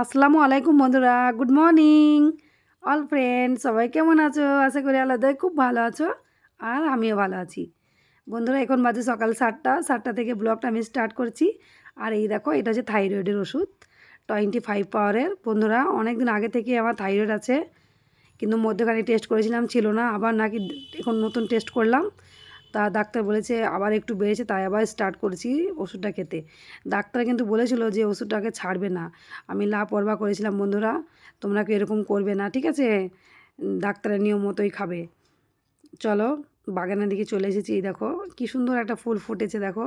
আসসালামু আলাইকুম বন্ধুরা, গুড মর্নিং। অল ফ্রেন্ড সবাই কেমন আছো? আশা করি আলাদাই খুব ভালো আছো আর আমিও ভালো আছি। বন্ধুরা, এখন বাজে সকাল সাতটা সাতটা থেকে ব্লগটা আমি স্টার্ট করছি। আর এই দেখো, এটা হচ্ছে থাইরয়েডের ওষুধ টোয়েন্টি ফাইভ পাওয়ারের বন্ধুরা অনেক দিন আগে থেকে আমার থাইরয়েড আছে, কিন্তু মধ্যখানে টেস্ট করেছিলাম, ছিল না। আবার নাকি এখন নতুন টেস্ট করলাম। তা ডাক্তার বলেছে আবার একটু বেড়েছে, তাই আবার স্টার্ট করেছি ওষুধটা খেতে। ডাক্তার কিন্তু বলেছিল যে ওষুধটাকে ছাড়বে না। আমি লাপরবা করেছিলাম বন্ধুরা, তোমরা কি এরকম করবে না, ঠিক আছে? ডাক্তারের নিয়ম মতোই খাবে। চলো বাগানের দিকে চলে এসেছি, এই দেখো কী সুন্দর একটা ফুল ফুটেছে, দেখো।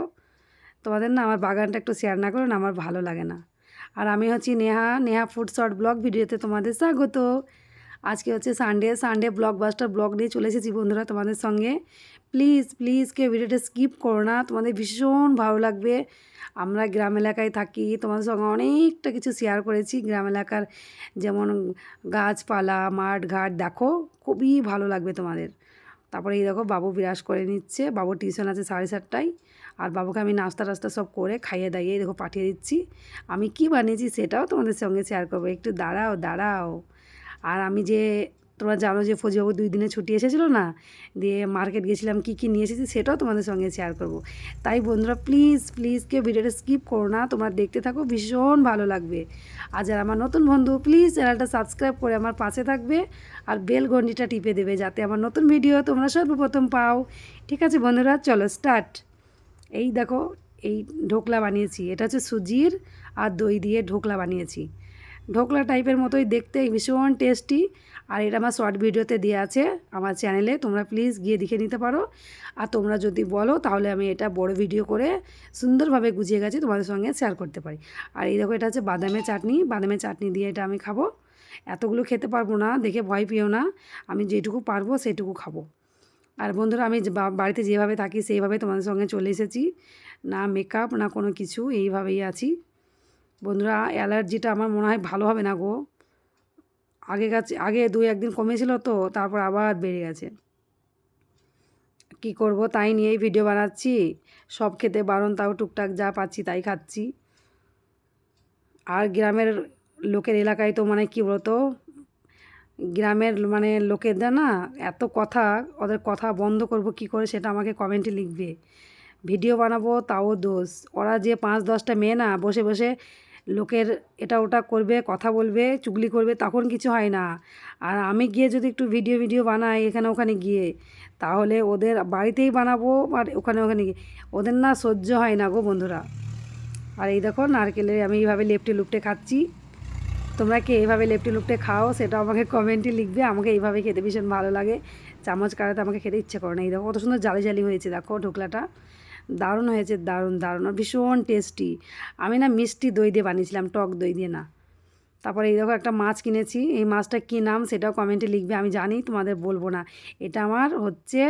তোমাদের না আমার বাগানটা একটু শেয়ার না করো না, আমার ভালো লাগে না। আর আমি হচ্ছি Neha Neha food short blog ভিডিওতে তোমাদের স্বাগত। আজকে হচ্ছে সানডে সানডে ব্লগবাস্টার ব্লগ নিয়ে চলে এসেছি বন্ধুরা তোমাদের সঙ্গে। প্লিজ প্লিজ কেউ ভিডিওটা স্কিপ করো না। তোমাদের ভীষণ ভালো লাগবে। আমরা গ্রাম এলাকায় থাকি, তোমাদের সঙ্গে অনেকটা কিছু শেয়ার করেছি। গ্রাম এলাকার যেমন গাছপালা মাঠ ঘাট দেখো, খুবই ভালো লাগবে তোমাদের। তারপরে এই দেখো, বাবু বিরাজ করে নিচ্ছে। বাবু টিউশন আছে সাড়ে সাতটায়। আর বাবুকে আমি নাস্তা টাস্তা সব করে খাইয়ে দাইয়ে দেখো পাঠিয়ে দিচ্ছি। আমি কি বানিয়েছি সেটাও তোমাদের সঙ্গে শেয়ার করব। একটু দাঁড়াও দাঁড়াও। আর আমি যে, তোমরা জানো যে ফৌজিবাবু দুই দিনে ছুটি এসেছিল না, দিয়ে মার্কেট গেছিলাম কী কী নিয়ে এসেছি সেটাও তোমাদের সঙ্গে শেয়ার করব। তাই বন্ধুরা প্লিজ প্লিজ কেউ ভিডিওটা স্কিপ করো না, তোমরা দেখতে থাকো, ভীষণ ভালো লাগবে। আর যারা আমার নতুন বন্ধু প্লিজ চ্যানেলটা সাবস্ক্রাইব করে আমার পাশে থাকবে আর বেল ঘন্টিটা টিপে দেবে যাতে আমার নতুন ভিডিও তোমরা সর্বপ্রথম পাও। ঠিক আছে বন্ধুরা, চলো স্টার্ট এই দেখো, এই ঢোকলা বানিয়েছি, এটা হচ্ছে সুজির আর দই দিয়ে ঢোকলা বানিয়েছি। ঢোকলা টাইপের মতোই দেখতে, ভীষণ টেস্টি আর এটা আমার শর্ট ভিডিওতে দেওয়া আছে, আমার চ্যানেলে তোমরা প্লিজ গিয়ে দেখে নিতে পারো। আর তোমরা যদি বলো, তাহলে আমি এটা বড় ভিডিও করে সুন্দরভাবে গুছিয়ে গেছি তোমাদের সঙ্গে শেয়ার করতে পারি। আর এই দেখো, এটা হচ্ছে বাদামের চাটনি। বাদামের চাটনি দিয়ে এটা আমি খাব। এতগুলো খেতে পারব না, দেখে ভয় পেও না। আমি যেটুকু পারব, সেটুকু খাব। আর বন্ধুরা, আমি বাড়িতে যেভাবে থাকি, সেইভাবে তোমাদের সঙ্গে চলে এসেছি। না মেকআপ না কোনো কিছু, এইভাবেই আছি। বন্ধুরা, অ্যালার্জিটা আমার মনে হয় ভালো হবে না গো। আগে গেছে, আগে দুই একদিন কমেছিল তো, তারপর আবার বেড়ে গেছে। কি করব, তাই নিয়েই ভিডিও বানাচ্ছি। সব খেতে বারণ, তাও টুকটাক যা পাচ্ছি তাই খাচ্ছি। আর গ্রামের লোকের এলাকায় তো মানে কী বলতো, গ্রামের মানে লোকেদের না এত কথা, ওদের কথা বন্ধ করব কি করে সেটা আমাকে কমেন্টে লিখবে। ভিডিও বানাবো তাও দোষ। ওরা যে পাঁচ দশটা মেয়ে না, বসে বসে লোকের এটা ওটা করবে, কথা বলবে, চুগলি করবে, তখন কিছু হয় না। আর আমি গিয়ে যদি একটু ভিডিও ভিডিও বানাই এখানে, ওখানে গিয়ে, তাহলে ওদের বাড়িতেই বানাবো আর ওখানে ওখানে গিয়ে। ওদের না সহ্য হয় না গো বন্ধুরা। আর এই দেখো নারকেলের আমি এইভাবে লেপটে, লুপটে খাচ্ছি। তোমরা কি এইভাবে লেপটে, লুপটে খাও, সেটা আমাকে কমেন্টে লিখবে। আমাকে এইভাবে খেতে ভীষণ ভালো লাগে। চামচ কাটাতে আমাকে খেতে ইচ্ছে করে না। এই দেখো কত সুন্দর জালি জালি হয়েছে, দেখো ঢোকলাটা। দারুণ হয়েছে, দারুণ দারুণ ভীষণ টেস্টি আমি না মিষ্টি দই দিয়ে বানিয়েছিলাম, টক দই দিয়ে না। তারপরে এই দেখো একটা মাছ কিনেছি, এই মাছটা কী নাম সেটাও কমেন্টে লিখবে, আমি জানি, তোমাদের বলব না। এটা আমার হচ্ছে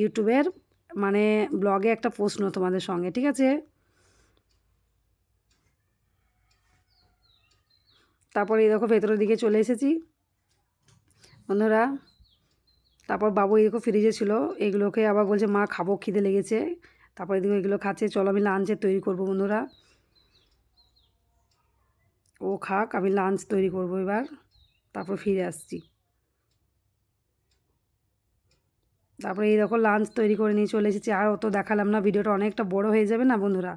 ইউটিউবের মানে ব্লগে একটা প্রশ্ন তোমাদের সঙ্গে, ঠিক আছে? তারপরে এই দেখো ভেতরের দিকে চলে এসেছি। বন্ধুরা, তারপর বাবু এই দেখো ফ্রিজে ছিল, এগুলোকে আবার বলছে, মা, খাব, খিদে লেগেছে। তারপরে এদিকে এগুলো খাচ্ছে, চলো আমি লাঞ্চের তৈরি করব বন্ধুরা। ও খাক, আমি লাঞ্চ তৈরি করব এবার, তারপর ফিরে আসছি। তারপরে এই দেখো লাঞ্চ তৈরি করে নিয়ে চলে এসেছি, আর অত দেখালাম না, ভিডিওটা অনেকটা বড় হয়ে যাবে না বন্ধুরা?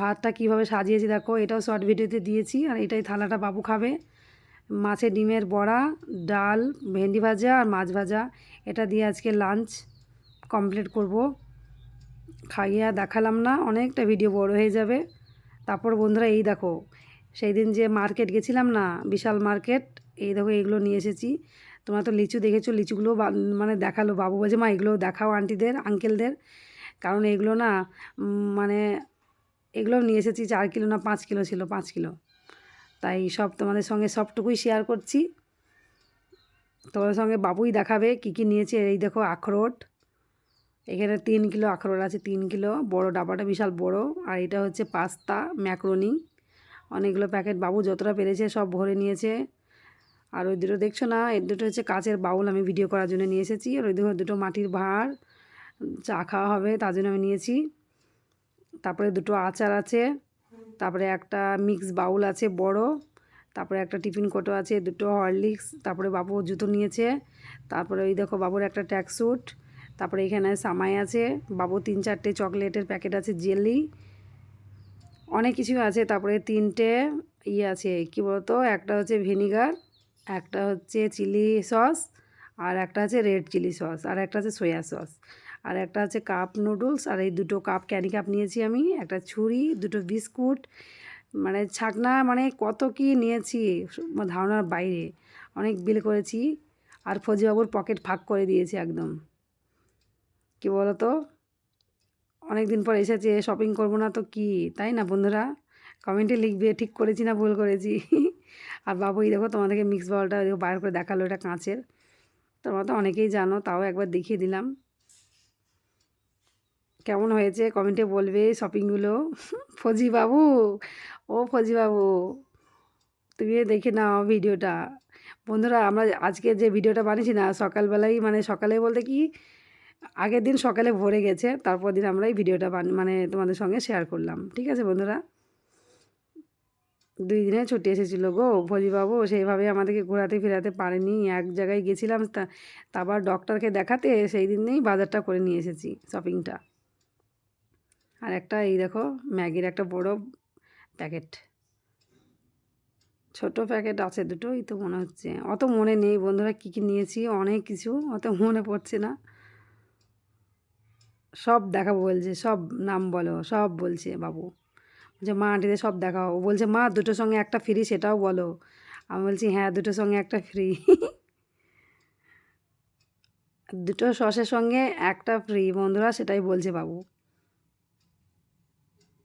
ভাতটা কীভাবে সাজিয়েছি দেখো, এটাও শর্ট ভিডিওতে দিয়েছি, আর এটাই থালাটা বাবু খাবে। মাছের ডিমের বড়া, ডাল, ভেন্ডি ভাজা আর মাছ ভাজা, এটা দিয়ে আজকে লাঞ্চ কমপ্লিট করব। খাইয়ে দেখালাম না, অনেকটা ভিডিও বড় হয়ে যাবে। তারপর বন্ধুরা এই দেখো সেই দিন যে মার্কেট গেছিলাম না, বিশাল মার্কেট এই দেখো এইগুলো নিয়ে এসেছি। তোমরা তো লিচু দেখেছ লিচুগুলো মানে দেখাল, বাবু বলছে, মা, এগুলো দেখাও আন্টিদের আঙ্কেলদের কারণ এগুলো না মানে এগুলো নিয়ে এসেছি, চার কিলো না পাঁচ কিলো ছিল, পাঁচ কিলো। তাই সব তোমাদের সঙ্গে সবটুকুই শেয়ার করছি। তোমাদের সঙ্গে বাবুই দেখাবে, কী কী নিয়েছে, এই দেখো আখরোট। এখানে তিন কিলো আখরোট আছে, তিন কিলো। বড় ডাবাটা বিশাল বড়। আর এটা হচ্ছে পাস্তা, ম্যাক্রোনি। অনেকগুলো প্যাকেট। বাবু যতটা পেরেছে সব ভরে নিয়েছে। আর ওই দুটো দেখছ না? এর দুটো হচ্ছে কাচের বাউল আমি ভিডিও করার জন্য নিয়ে এসেছি। আর ওই দুটো দুটো মাটির ভাঁড়। চা খাওয়া হবে তার জন্য আমি নিয়েছি। তারপরে দুটো আচার আছে। তারপরে একটা মিক্স বাউল আছে বড়। তারপরে একটা টিফিন কোটো আছে, দুটো হরলিক্স। তারপরে বাবু জুতো নিয়েছে। তারপরে ওই দেখো বাবুর একটা ট্যাক স্যুট তারপরে এখানে সামাই আছে, বাবু তিন চারটে চকলেটের প্যাকেট আছে, জেলি, অনেক কিছু আছে। তারপরে তিনটে ইয়ে আছে, কী বলতো? একটা হচ্ছে ভিনিগার, একটা হচ্ছে চিলি সস, আর একটা আছে রেড চিলি সস, আর একটা আছে সয়া সস, আর একটা আছে কাপ নুডলস, আর এই দুটো কাপ ক্যানি কাপ নিয়েছি আমি, একটা ছুরি, দুটো বিস্কুট মানে ছাকনা মানে কত কি নিয়েছি, ধারণার বাইরে, অনেক বিল করেছি, আর ফজিবাবুর পকেট ফাঁক করে দিয়েছি একদম। কি বলো তো অনেক দিন পর এসেছে শপিং করব না তো কি? তাই না বন্ধুরা? কমেন্টে লিখবে, ঠিক করেছি না ভুল করেছি? আর বাবু দেখো তোমাদেরকে মিক্স বলটা দেখো বার করে দেখাল, এটা কাঁচের। তোমরা তো অনেকেই জানো, তাও একবার দেখিয়ে দিলাম। কেমন হয়েছে? কমেন্টে বলবে শপিংগুলো ফজি বাবু! ও ফজি বাবু! তুমি দেখে নাও ভিডিওটা বন্ধুরা, আমরা আজকে যে ভিডিওটা বানিয়েছি না সকালবেলাই মানে সকালে বলতে কি আগের দিন সকালে ভরে গেছে, তারপর দিন আমরা এই ভিডিওটা মানে তোমাদের সঙ্গে শেয়ার করলাম। ঠিক আছে বন্ধুরা? দুই দিনে ছুটি এসেছিল গো, ভজিবাবু সেইভাবে আমাদেরকে ঘোরাতে ফেরাতে পারেনি। এক জায়গায় গেছিলাম, তা, তারপর ডক্টরকে দেখাতে সেই দিনেই বাজারটা করে নিয়ে এসেছি শপিংটা আর একটা এই দেখো, ম্যাগির একটা বড় প্যাকেট। ছোট প্যাকেট আছে দুটোই তো মনে হচ্ছে। অত মনে নেই বন্ধুরা, কী কী নিয়েছি? অনেক কিছু, অত মনে পড়ছে না। সব দেখাবো বলছে, সব নাম বলো, সব বলছে বাবু। বলছে, মা আন্টিদের সব দেখাও। বলছে, মা, দুটোর সঙ্গে একটা ফ্রি সেটাও বলো। আমি বলছি হ্যাঁ দুটোর সঙ্গে একটা ফ্রি দুটো সসের সঙ্গে একটা ফ্রি বন্ধুরা, সেটাই বলছে বাবু।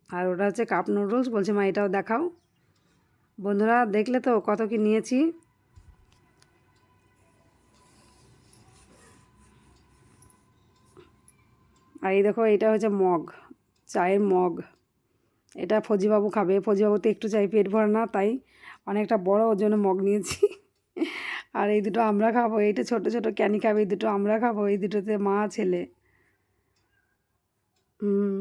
আর ওটা হচ্ছে কাপ নুডলস বলছে, মা, এটাও দেখাও। বন্ধুরা, দেখলে তো কত কি নিয়েছি। আর এই দেখো, এটা হচ্ছে মগ, চায়ের মগ। এটা ফজিবাবু খাবে। ফজিবাবু তো একটু চাই পেট ভরে না, তাই অনেকটা বড়, ওর জন্য মগ নিয়েছি। আর এই দুটো আমরা খাব এইটা ছোট ছোট ক্যানি খাবে, এই দুটো আমরা খাব, এই দুটোতে মা, ছেলে। হুম।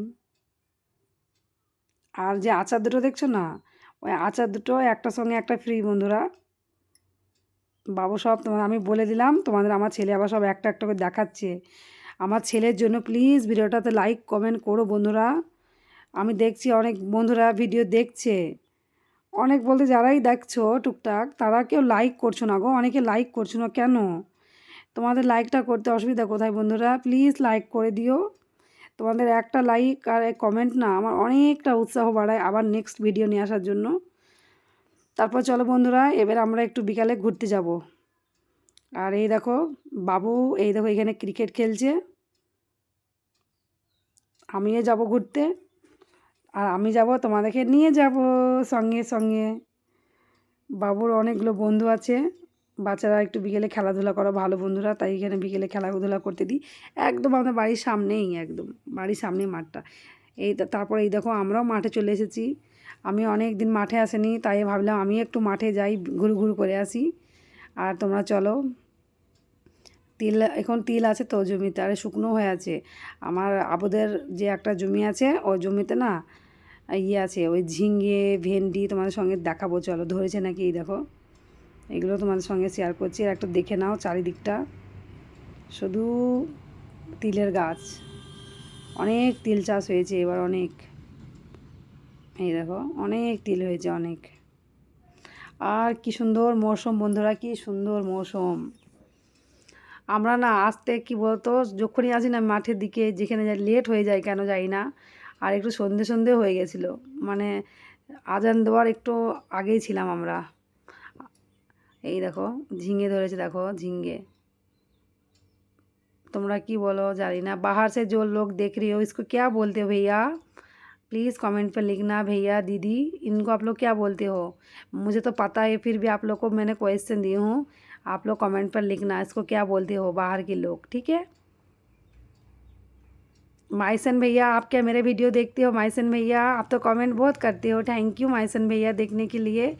আর যে আচার দুটো দেখছ না, ওই আচার দুটো একটা সঙ্গে একটা ফ্রি বন্ধুরা। বাবু সব তোমার আমি বলে দিলাম, তোমাদের আমার ছেলে আবার সব একটা একটা করে দেখাচ্ছে। আমার ছেলের জন্য প্লিজ ভিডিওটাতে লাইক কমেন্ট করো বন্ধুরা। আমি দেখছি অনেক বন্ধুরা ভিডিও দেখছে। অনেক বলতে যারাই দেখছ টুকটাক, তারা কেউ লাইক করছ না গো, অনেকে লাইক করছ না কেন? তোমাদের লাইকটা করতে অসুবিধা কোথায় বন্ধুরা? প্লিজ লাইক করে দিও। তোমাদের একটা লাইক আর কমেন্ট না, আমার অনেকটা উৎসাহ বাড়ায় আবার নেক্সট ভিডিও নিয়ে আসার জন্য। তারপর চলো বন্ধুরা, এবার আমরা একটু বিকালে ঘুরতে যাব। আর এই দেখো, বাবু, এই দেখো এখানে ক্রিকেট খেলছে। আমিও যাব ঘুরতে। আর আমি যাব, তোমাদেরকে নিয়ে যাব সঙ্গে সঙ্গে। বাবুর অনেকগুলো বন্ধু আছে। বাচ্চারা একটু বিকেলে খেলাধুলা করো, ভালো বন্ধুরা, তাই এখানে বিকেলে খেলাধুলা করতে দিই। একদম আমাদের বাড়ির সামনেই, একদম। বাড়ির সামনেই মাঠটা। এই তারপরে এই দেখো, আমরাও মাঠে চলে এসেছি। আমি অনেক দিন মাঠে আসেনি, তাই ভাবলাম আমি একটু মাঠে যাই, ঘুরু ঘুরু করে আসি। আর তোমরা চলো। তিল, এখন তিল আছে তো জমিতে, আরে শুকনো হয়ে আছে। আমার আবুদের যে একটা জমি আছে ওই জমিতে না ইয়ে আছে, ওই ঝিঙ্গে ভেন্ডি তোমাদের সঙ্গে দেখাবো, চলো, ধরেছে নাকি এই দেখো। এগুলো তোমাদের সঙ্গে শেয়ার করছি, আর একটা দেখে নাও চারিদিকটা। শুধু তিলের গাছ। অনেক তিল চাষ হয়েছে এবার, অনেক। এই দেখো, অনেক তিল হয়েছে, অনেক। আর কি সুন্দর মৌসুম বন্ধুরা, কি সুন্দর মৌসুম আমরা না আসতে কি বলতো যখনই আসি না মাঠের দিকে যেখানে যাই লেট হয়ে যায় কেন যাই না আর একটু সন্ধে সন্ধে হয়ে গেছিলো মানে আজান দেওয়ার একটু আগেই ছিলাম আমরা এই দেখো ঝিঙে ধরেছে দেখো ঝিঙ্গে তোমরা কি बोलो জানি না बाहर से जो लोग देख रही हो इसको क्या बोलते हो भैया प्लीज़ कमेंट पर लिखना भैया दीदी इनको आप लोग क्या बोलते हो मुझे तो पता है फिर भी आप लोग को मैंने क्वेश्चन दी हूँ आप लोग कमेंट पर लिखना इसको क्या बोलते हो बाहर के लोग ठीक है माइसन भैया आप क्या मेरे वीडियो देखते हो माइसन भैया आप तो कमेंट बहुत करते हो थैंक यू माइसन भैया देखने के लिए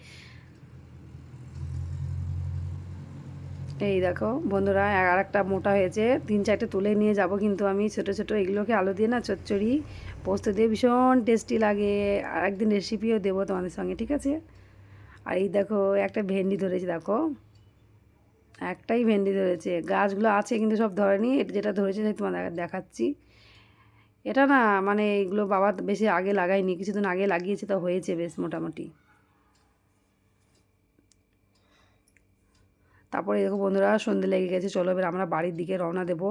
এই দেখো বন্ধুরা আর একটা মোটা হয়েছে তিন চারটে তুলে নিয়ে যাব কিন্তু আমি ছোটো ছোটো এগুলোকে আলু দিয়ে না চচ্চড়ি পোস্ত দিয়ে ভীষণ টেস্টি লাগে আর একদিন রেসিপিও দেবো তোমাদের সঙ্গে ঠিক আছে আর এই দেখো একটা ভেন্ডি ধরেছে দেখো একটাই ভেন্ডি ধরেছে। গাছগুলো আছে কিন্তু সব ধরেনি এটা যেটা ধরেছে সেটা তোমার দেখাচ্ছি। এটা না মানে এগুলো বাবা বেশি আগে লাগায়নি, কিছুদিন আগে লাগিয়েছে তো হয়েছে বেশ মোটামুটি। তারপরে দেখো বন্ধুরা, সন্ধে লেগে গেছে, চলো এবার আমরা বাড়ির দিকে রওনা দেব।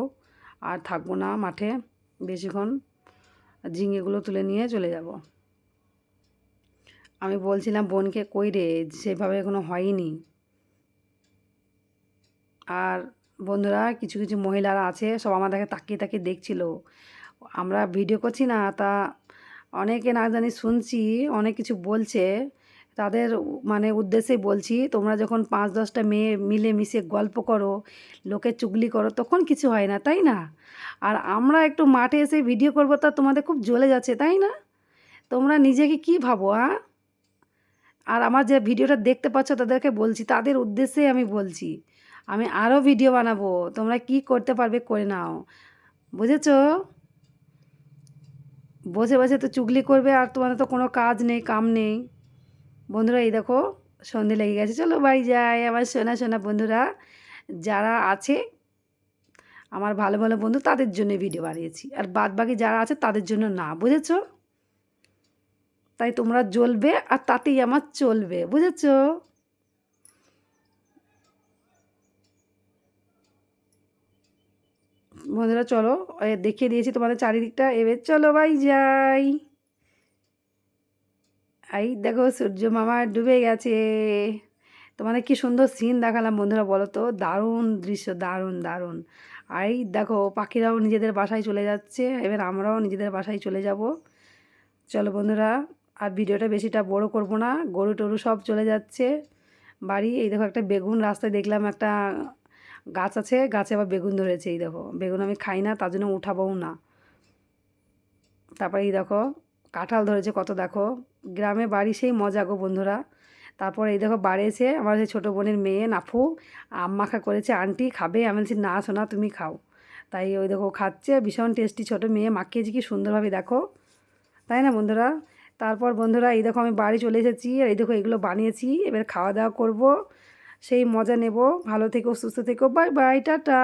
আর থাকব না মাঠে বেশিক্ষণ ঝিঙেগুলো তুলে নিয়ে চলে যাব। আমি বলছিলাম বোনকে, কই রে, সেভাবে এখনও হয়নি। আর বন্ধুরা, কিছু কিছু মহিলারা আছে, সব আমাদেরকে তাকিয়ে তাকিয়ে দেখছিল। আমরা ভিডিও করছি না, তা অনেকে না জানি শুনছি, অনেক কিছু বলছে। তাদের মানে উদ্দেশ্যেই বলছি, তোমরা যখন পাঁচ দশটা মেয়ে মিলে মিশে গল্প করো লোকের চুগলি করো, তখন কিছু হয় না, তাই না? আর আমরা একটু মাঠে এসে ভিডিও করব, তা তোমাদের খুব জ্বলে যাচ্ছে, তাই না? তোমরা নিজেকে কি ভাবো হ্যাঁ আর আমার যে ভিডিওটা দেখতে পাচ্ছ, তাদেরকে বলছি, তাদের উদ্দেশ্যে আমি বলছি। আমি আরও ভিডিও বানাবো। তোমরা কি করতে পারবে করে নাও। বুঝেছ? বসে বসে তো চুগলি করবে আর তোমাদের তো কোনো কাজ নেই, কাম নেই। বন্ধুরা, এই দেখো, সন্ধে লেগে গেছে। চলো বাড়ি যাই আমার সোনা সোনা বন্ধুরা। যারা আছে, আমার ভালো ভালো বন্ধু, তাদের জন্য ভিডিও বানিয়েছি। আর বাদ বাকি যারা আছে, তাদের জন্য না, বুঝেছ? তাই তোমরা জ্বলবে আর তাতেই আমার চলবে, বুঝেছ? বন্ধুরা, চলো দেখিয়ে দিয়েছি তোমাদের চারিদিকটা। এবার চলো ভাই, যাই। এই দেখো, সূর্য মামা ডুবে গেছে। তোমাদের কি সুন্দর সিন দেখালাম বন্ধুরা, বলো তো। দারুণ দৃশ্য, দারুণ দারুণ। আর এই দেখো, পাখিরাও নিজেদের বাসায় চলে যাচ্ছে। এবার আমরাও নিজেদের বাসায় চলে যাব। চলো বন্ধুরা, আর ভিডিওটা বেশিটা বড় করব না। গরু টরু সব চলে যাচ্ছে। বাড়ি, এই দেখো একটা বেগুন রাস্তায় দেখলাম একটা গাছ আছে, গাছে আবার বেগুন ধরেছে, এই দেখো। বেগুন আমি খাই না, তার জন্য উঠাবও না। তারপরে এই দেখো, কাঁঠাল ধরেছে, কত দেখো। গ্রামে বাড়ি সেই মজা গো বন্ধুরা। তারপর এই দেখো বাড়িয়েছে আমার সেই ছোটো বোনের মেয়ে নাফু আম মাখা করেছে, আন্টি খাবে? আমি বলছি, না শোনা তুমি খাও। তাই ওই দেখো, খাচ্ছে, ভীষণ টেস্টি ছোটো মেয়ে, মাখিয়েছি কি সুন্দরভাবে, দেখো। তাই না বন্ধুরা? তারপর বন্ধুরা, এই দেখো, আমি বাড়ি চলে এসেছি, আর এই দেখো, এগুলো বানিয়েছি, এবার খাওয়া দাওয়া করব। সেই মজা নেব। ভালো থেকো সুস্থ থেকো বাই বাই টাটা।